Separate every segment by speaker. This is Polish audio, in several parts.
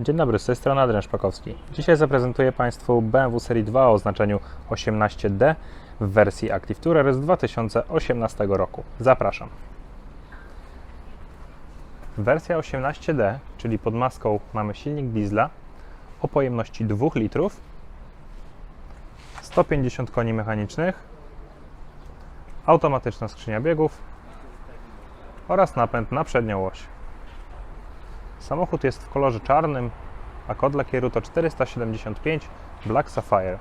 Speaker 1: Dzień dobry, z tej strony Adrian Szpakowski. Dzisiaj zaprezentuję Państwu BMW Serii 2 o oznaczeniu 18D w wersji Active Tourer z 2018 roku. Zapraszam. Wersja 18D, czyli pod maską mamy silnik diesla o pojemności 2 litrów, 150 koni mechanicznych, automatyczna skrzynia biegów oraz napęd na przednią oś. Samochód jest w kolorze czarnym, a kod lakieru to 475 Black Sapphire.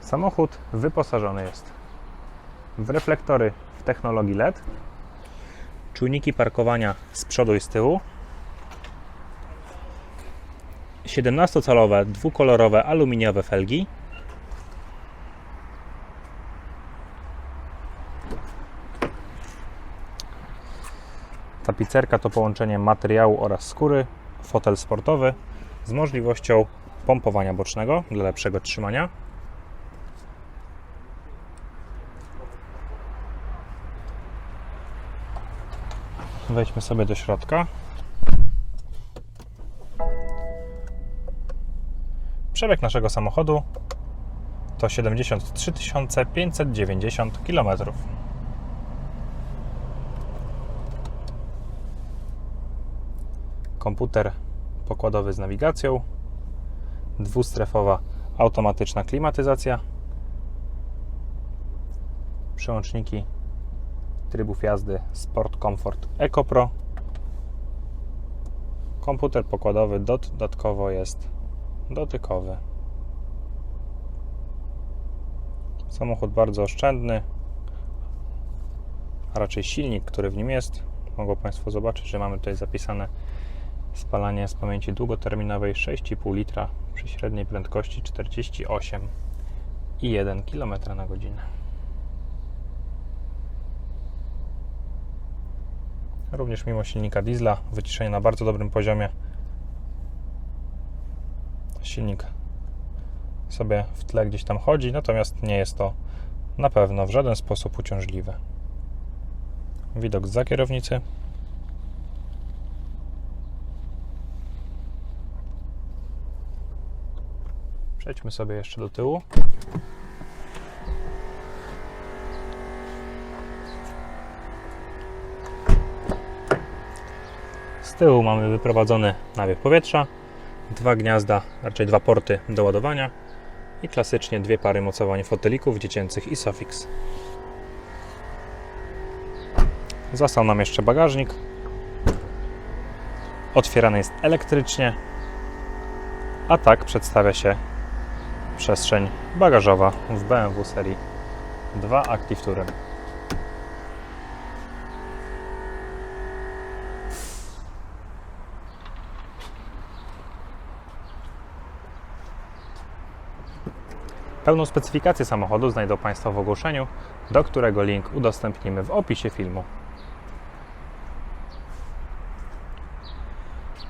Speaker 1: Samochód wyposażony jest w reflektory w technologii LED, czujniki parkowania z przodu i z tyłu, 17-calowe dwukolorowe aluminiowe felgi, Tapicerka to połączenie materiału oraz skóry, fotel sportowy z możliwością pompowania bocznego dla lepszego trzymania. Wejdźmy sobie do środka. Przebieg naszego samochodu to 73 590 km. Komputer pokładowy z nawigacją, dwustrefowa automatyczna klimatyzacja, przełączniki trybów jazdy Sport Comfort Eco Pro. Komputer pokładowy dodatkowo jest dotykowy. Samochód bardzo oszczędny, a raczej silnik, który w nim jest. Mogą Państwo zobaczyć, że mamy tutaj zapisane spalanie z pamięci długoterminowej 6,5 litra przy średniej prędkości 48,1 km na godzinę. Również mimo silnika diesla, wyciszenie na bardzo dobrym poziomie. Silnik sobie w tle gdzieś tam chodzi, natomiast nie jest to na pewno w żaden sposób uciążliwe. Widok za kierownicy. Przejdźmy sobie jeszcze do tyłu. Z tyłu mamy wyprowadzony nawyk powietrza, dwa gniazda, raczej dwa porty do ładowania i klasycznie dwie pary mocowań fotelików dziecięcych i Sofix. Został nam jeszcze bagażnik. Otwierany jest elektrycznie, a tak przedstawia się przestrzeń bagażowa w BMW serii 2 Active Tourer. Pełną specyfikację samochodu znajdą Państwo w ogłoszeniu, do którego link udostępnimy w opisie filmu.